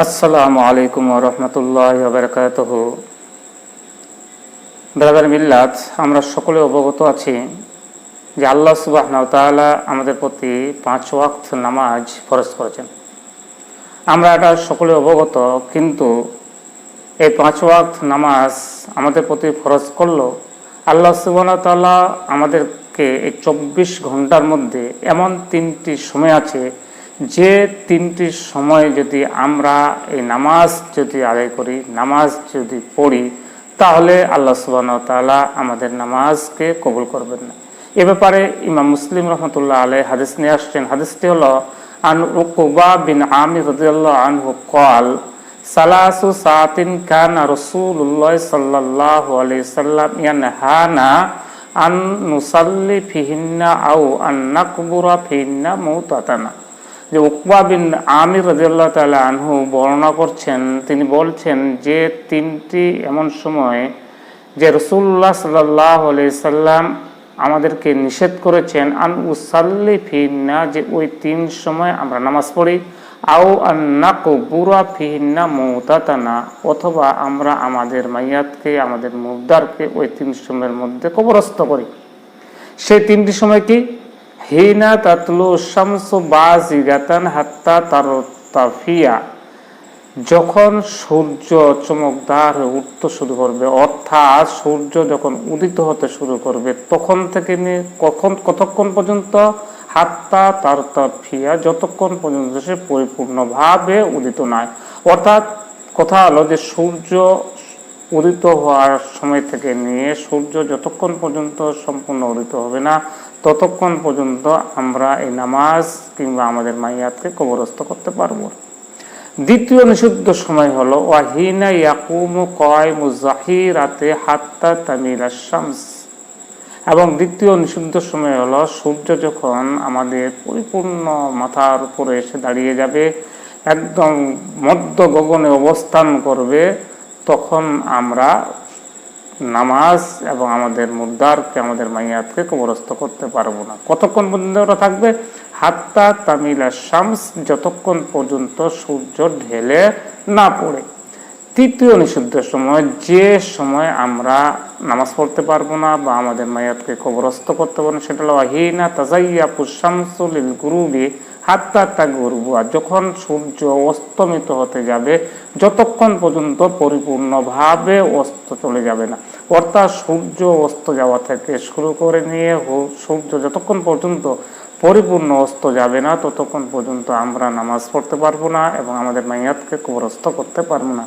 আসসালামু আলাইকুম রহমতুল্লাহ বারকাত ব্রাদার মিল্লাত, আমরা সকলে অবগত আছি যে আল্লাহ সুবাহ তাআলা আমাদের প্রতি পাঁচ ওয়াক্ত নামাজ ফরজ করেছেন। আমরা এটা সকলে অবগত, কিন্তু এই পাঁচ ওয়াক্ত নামাজ আমাদের প্রতি ফরজ করল আল্লাহ সুবাহ তাআলা আমাদেরকে এই চব্বিশ ঘণ্টার মধ্যে এমন তিনটি সময় আছে যে তিনটি সময় যদি আমরা এই নামাজ যদি আদায় করি, নামাজ যদি পড়ি, তাহলে আল্লাহ তাআলা আমাদের নামাজকে কবুল করবেন না। এ ব্যাপারে ইমাম মুসলিম রহমতুল্লাহ আলাই হাদিস নিয়ে আসছেন। হাদিসটি হলো, আন উকুবা বিন আমির রাদিয়াল্লাহু আনহু কল সালাসু সাতিন কান রাসূলুল্লাহ সাল্লাল্লাহু আলাইহি সাল্লাম ইয়ানহানা আন নুসাল্লি ফিহিন্না আও আন নাকবুরা ফিহিন্না মাউতাতানা যে উকবা বিন আমির রাজিয়াল্লাহ তাআলা আনহু বর্ণনা করছেন, তিনি বলছেন যে তিনটি এমন সময় যে রসুল্লাহ সাল্লাহ সাল্লাম আমাদেরকে নিষেধ করেছেন, আন উসাল্লি ফিন্না যে ওই তিন সময় আমরা নামাজ পড়ি, আও আন্নাকু বুড়া ফিহিন্না মৌতাতানা, অথবা আমরা আমাদের মাইয়াতকে, আমাদের মুদ্দারকে ওই তিন সময়ের মধ্যে কবরস্থ করি। সেই তিনটি সময় কি? হিনা তাতলু শামসু বাজিগাতান হাত্তা তার তাফিয়া। যখন সূর্য চমকদার হয়ে উঠতে শুরু করবে, অর্থাৎ সূর্য যখন উদিত হতে শুরু করবে, তখন থেকে নিয়ে কখন কতক্ষণ পর্যন্ত? হাত্তা তার তাফিয়া, যতক্ষণ পর্যন্ত সে পরিপূর্ণভাবে উদিত নয় অর্থাৎ কথা হলো যে সূর্য উদিত হওয়ার সময় থেকে নিয়ে সূর্য যতক্ষণ পর্যন্ত সম্পূর্ণ উদিত হবে না ততক্ষণ পর্যন্ত আমরা এই নামাজ কিংবা আমাদের মাইয়াতকে কবরস্থ করতে পারব। দ্বিতীয় নিষিদ্ধ সময় হলো, ওয়াহিনা ইয়াকুম কয় মুজাহিরাতে হাত্তা তামিলা শামস। এবং দ্বিতীয় নিষিদ্ধ সময় হলো, সূর্য যখন আমাদের পরিপূর্ণ মাথার উপরে এসে দাঁড়িয়ে যাবে, একদম মধ্য গগনে অবস্থান করবে, তখন আমরা নামাজ এবং আমাদের মুদ্রারকে আমাদের মাইয়াতকে কবরস্থ করতে পারব না। কতক্ষণ পর্যন্ত ওরা থাকবে? হাত্তা তামিলা শামস, যতক্ষণ পর্যন্ত সূর্য ঢেলে না পড়ে। তৃতীয় নিষিদ্ধ সময়, যে সময় আমরা নামাজ পড়তে পারব না বা আমাদের মায়াতকে কবরস্থ করতে পারব না, সেটা হলো আহিনা তাজাইয়া পুশামসুল গুরুবি হাত্তা তাগ উর্বুয়া যখন সূর্য অস্তমিত হতে যাবে, যতক্ষণ পর্যন্ত পরিপূর্ণভাবে অস্ত চলে যাবে না। অর্থাৎ সূর্য অস্ত যাওয়া থেকে শুরু করে নিয়ে সূর্য যতক্ষণ পর্যন্ত পরিপূর্ণ অস্ত যাবে না, ততক্ষণ পর্যন্ত আমরা নামাজ পড়তে পারব না এবং আমাদের মাইয়াতকে কবরস্থ করতে পারব না।